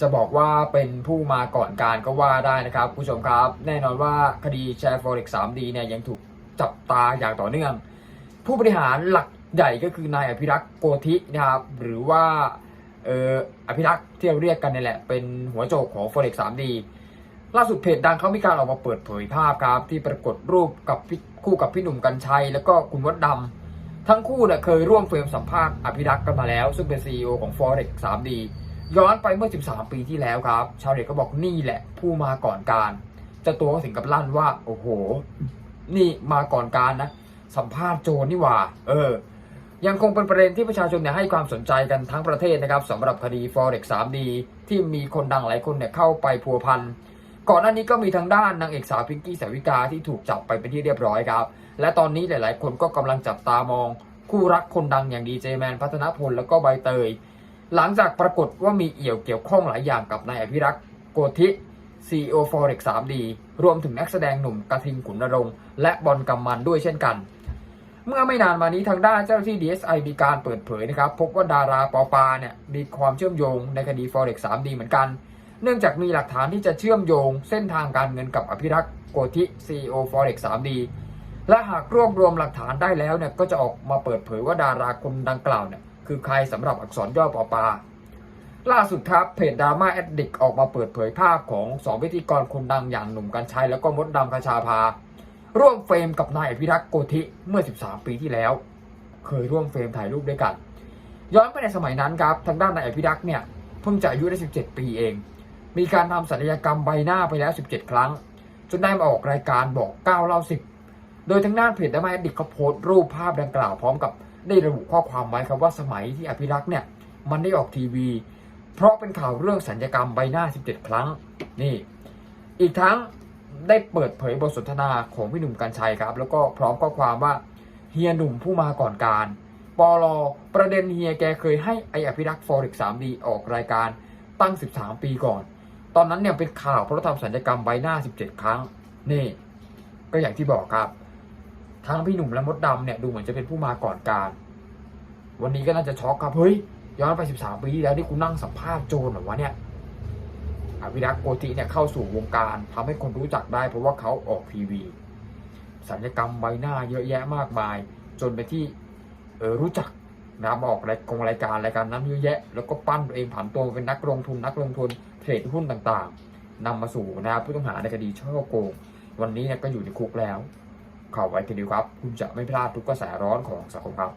จะบอกว่าเป็นผู้มาก่อนการก็ว่าได้นะครับผู้ชมครับ แน่นอนว่าคดีแชร์ Forex 3D เนี่ยยังถูกจับตาอย่างต่อเนื่อง ผู้บริหารหลักใหญ่ก็คือนายอภิรักษ์โกธินะครับหรือว่าเอออภิรักษ์ที่เราเรียกกันนี่แหละ เป็นหัวโจกของ Forex 3D ล่าสุดเพจดังเขามีการออกมาเปิดเผยภาพครับ ที่ปรากฏรูปกับคู่กับพี่หนุ่มกัญชัย แล้วก็คุณมดดำทั้งคู่เนี่ยเคยร่วมเฟรมสัมภาษณ์อภิรักษ์กันมาแล้ว ซึ่งเป็น CEO ของ Forex 3D ย้อนไปเมื่อ 13 ปีที่แล้วครับ ชาวเน็ตก็บอกนี่แหละ ผู้มาก่อนการจ้าตัวก็ถึงกับลั่นว่า โอ้โห นี่มาก่อนการนะ สัมภาษณ์โจนี่ว่า เออ ยังคงเป็นประเด็นที่ประชาชนเนี่ยให้ความสนใจกันทั้งประเทศนะครับสำหรับคดี Forex 3D ที่มีคนดังหลายคนเนี่ยเข้าไปพัวพันก่อนหน้านี้ก็มีทางด้านนางเอกสาวพิงกี้สาวิกาที่ถูกจับไปเป็นที่เรียบร้อยครับ และตอนนี้หลาย ๆ คนก็กำลังจับตามอง คู่รักคนดังอย่างดีเจแมนพัฒนพลแล้วก็ใบเตย หลังจากปรากฏว่ามีเอี่ยวเกี่ยวข้องหลายอย่างกับนายอภิรักษ์โกธิ CEO Forex 3D รวมถึงนักแสดงหนุ่มกระทิงขุนนรงค์และบอลกำมันด้วยเช่นกัน เมื่อไม่นานมานี้ทางด้านเจ้าที่ DSI มีการเปิดเผยนะครับ พบว่าดาราปอปาเนี่ยมีความเชื่อมโยงในคดี Forex 3D เหมือนกัน เนื่องจากมีหลักฐานที่จะเชื่อมโยงเส้นทางการเงินกับอภิรักษ์โกธิ CEO Forex 3D และหากรวบรวมหลักฐานได้แล้วเนี่ยก็จะออกมาเปิดเผยว่าดาราคนดังกล่าวเนี่ย คือใครสำหรับอักษรย่อปอปา ล่าสุดครับเพจดราม่าแอดดิกออกมาเปิดเผยภาพของสองพิธีกรคนดังอย่างหนุ่มกัญชัยแล้วก็มดดำคชาภา ร่วมเฟรมกับนายอภิรักษ์โกธิเมื่อ 13 ปีที่แล้ว เคยร่วมเฟรมถ่ายรูปด้วยกัน ย้อนไปในสมัยนั้นครับทางด้านนายอภิรักษ์เนี่ยเพิ่งจะอายุได้ 17 ปีเอง มีการทำศัลยกรรมใบหน้าไปแล้ว 17 ครั้ง จนได้มาออกรายการบอก9เล่า10โดยทางด้านเพจดราม่าแอดดิกเขาโพสต์รูปภาพดังกล่าวพร้อมกับ ได้ระบุข้อความไว้ครับว่าสมัยที่อภิรักษ์เนี่ยมันได้ออกทีวี เพราะเป็นข่าวเรื่องสัญญกรรมใบหน้า 17 ครั้งนี่ อีกทั้งได้เปิดเผยบทสนทนาของพี่หนุ่มกัญชัยครับ แล้วก็พร้อมข้อความว่าเฮียหนุ่มผู้มาก่อนการปอลอประเด็นเฮียแกเคยให้ไออภิรักษ์ Forex 3D ออกรายการตั้ง 13 ปีก่อน ตอนนั้นเนี่ยเป็นข่าวเพราะทำสัญญกรรมใบหน้า 17 ครั้ง นี่ ก็อย่างที่บอกครับ ทั้งพี่หนุ่มและมดดำเนี่ยดูเหมือนจะเป็นผู้มาก่อนการ วันนี้ก็น่าจะช็อกครับเฮ้ยย้อนไป 13 ปีที่แล้วที่คุณนั่งสัมภาษณ์โจรเหรอวะเนี่ยอภิรักษ์โกธิเนี่ยเข้าสู่วงการทำให้คนรู้จักได้เพราะว่าเขาออกทีวีสัญญกรรมใบหน้าเยอะแยะมากมาย จนไปที่เออรู้จักนะออกรายกงรายการรายการนั้นเยอะแยะ แล้วก็ปั้นตัวเองผันตัวเป็นนักลงทุนนักลงทุนเทรดหุ้นต่างๆนำมาสู่นะครับผู้ต้องหาในคดีช่อโกง วันนี้เนี่ยก็อยู่ในคุกแล้วข่าวไว้ทีเดียวครับ คุณจะไม่พลาดทุกกระแสร้อนของสังคมครับ